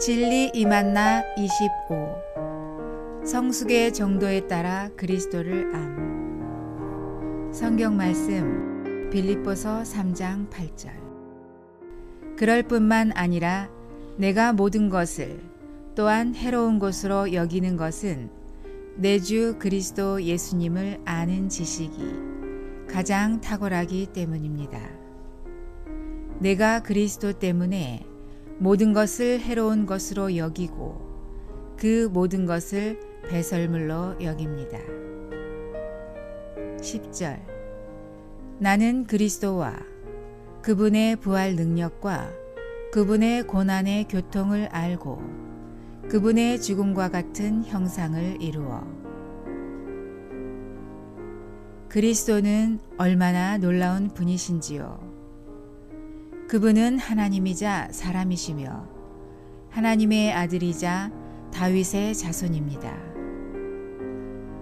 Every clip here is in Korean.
진리 이만나 25 성숙의 정도에 따라 그리스도를 암. 성경 말씀 빌립보서 3장 8절. 그럴 뿐만 아니라 내가 모든 것을 또한 해로운 것으로 여기는 것은 내 주 그리스도 예수님을 아는 지식이 가장 탁월하기 때문입니다. 내가 그리스도 때문에 모든 것을 해로운 것으로 여기고 그 모든 것을 배설물로 여깁니다. 10절 나는 그리스도와 그분의 부활 능력과 그분의 고난의 교통을 알고 그분의 죽음과 같은 형상을 이루어 그리스도는 얼마나 놀라운 분이신지요. 그분은 하나님이자 사람이시며 하나님의 아들이자 다윗의 자손입니다.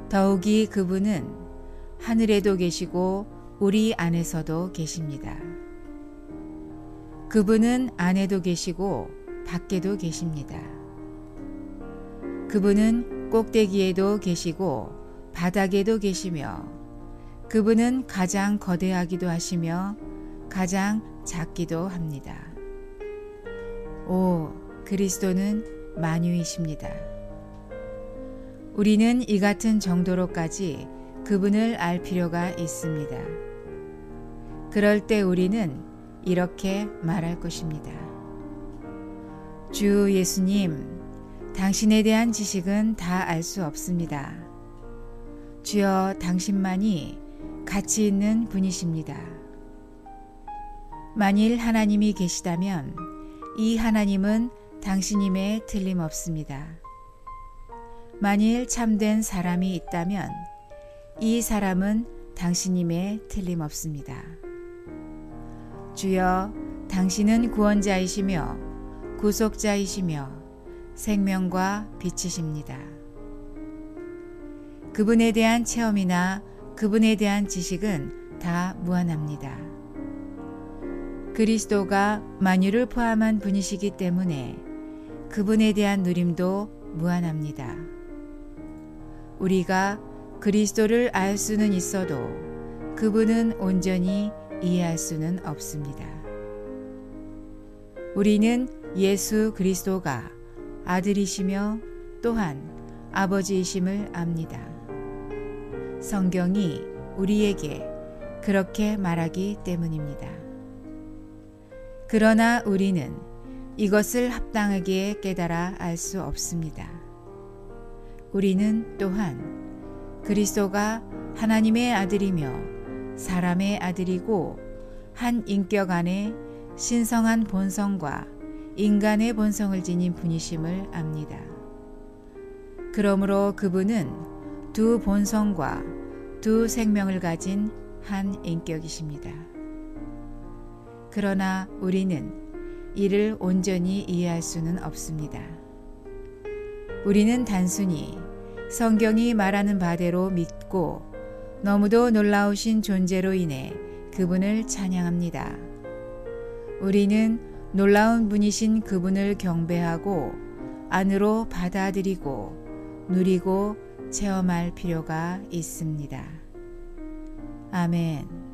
더욱이 그분은 하늘에도 계시고 우리 안에서도 계십니다. 그분은 안에도 계시고 밖에도 계십니다. 그분은 꼭대기에도 계시고 바닥에도 계시며 그분은 가장 거대하기도 하시며 가장 작기도 합니다. 오, 그리스도는 만유이십니다. 우리는 이 같은 정도로까지 그분을 알 필요가 있습니다. 그럴 때 우리는 이렇게 말할 것입니다. 주 예수님, 당신에 대한 지식은 다 알 수 없습니다. 주여 당신만이 가치 있는 분이십니다. 만일 하나님이 계시다면 이 하나님은 당신임에 틀림없습니다. 만일 참된 사람이 있다면 이 사람은 당신임에 틀림없습니다. 주여, 당신은 구원자이시며 구속자이시며 생명과 빛이십니다. 그분에 대한 체험이나 그분에 대한 지식은 다 무한합니다. 그리스도가 만유를 포함한 분이시기 때문에 그분에 대한 누림도 무한합니다. 우리가 그리스도를 알 수는 있어도 그분은 온전히 이해할 수는 없습니다. 우리는 예수 그리스도가 아들이시며 또한 아버지이심을 압니다. 성경이 우리에게 그렇게 말하기 때문입니다. 그러나 우리는 이것을 합당하게 깨달아 알 수 없습니다. 우리는 또한 그리스도가 하나님의 아들이며 사람의 아들이고 한 인격 안에 신성한 본성과 인간의 본성을 지닌 분이심을 압니다. 그러므로 그분은 두 본성과 두 생명을 가진 한 인격이십니다. 그러나 우리는 이를 온전히 이해할 수는 없습니다. 우리는 단순히 성경이 말하는 바대로 믿고 너무도 놀라우신 존재로 인해 그분을 찬양합니다. 우리는 놀라운 분이신 그분을 경배하고 안으로 받아들이고 누리고 체험할 필요가 있습니다. 아멘.